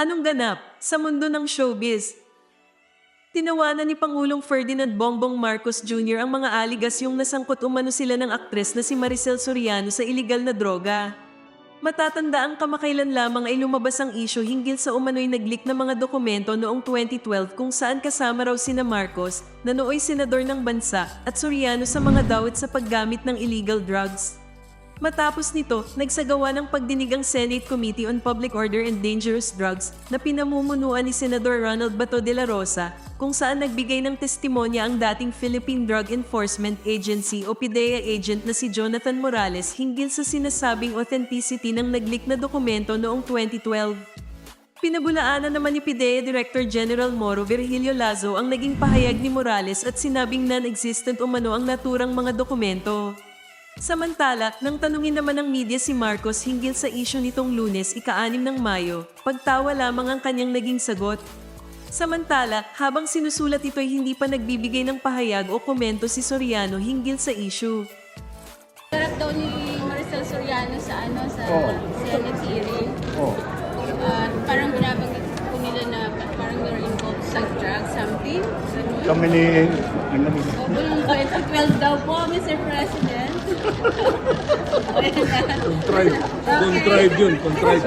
Anong ganap sa mundo ng showbiz? Tinawanan ni Pangulong Ferdinand Bongbong Marcos Jr. ang mga aligasyong nasangkot umano sila ng aktres na si Maricel Soriano sa iligal na droga. Matatanda ang kamakailan lamang ay lumabas ang isyo hinggil sa umano'y naglik na mga dokumento noong 2012 kung saan kasama raw sina Marcos, na nooy senador ng bansa, at Soriano sa mga dawit sa paggamit ng illegal drugs. Matapos nito, nagsagawa ng pagdinig ang Senate Committee on Public Order and Dangerous Drugs na pinamumunuan ni Senador Ronald Bato de la Rosa kung saan nagbigay ng testimonya ang dating Philippine Drug Enforcement Agency o PIDEA agent na si Jonathan Morales hinggil sa sinasabing authenticity ng naglik na dokumento noong 2012. Pinabulaanan naman ni PIDEA Director General Moro Virgilio Lazo ang naging pahayag ni Morales at sinabing non-existent umano ang naturang mga dokumento. Samantala, nang tanungin naman ng media si Marcos hinggil sa isyu nitong lunes ika-6 ng Mayo, pagtawa lamang ang kanyang naging sagot. Samantala, habang sinusulat ito ay hindi pa nagbibigay ng pahayag o komento si Soriano hinggil sa isyu. Harap daw ni Maricel Soriano sa ano sa Oo. Senate 15? Kami ni... Ano Google 12 daw po, Mr. President. Contrived. Contrived yun. Contrived.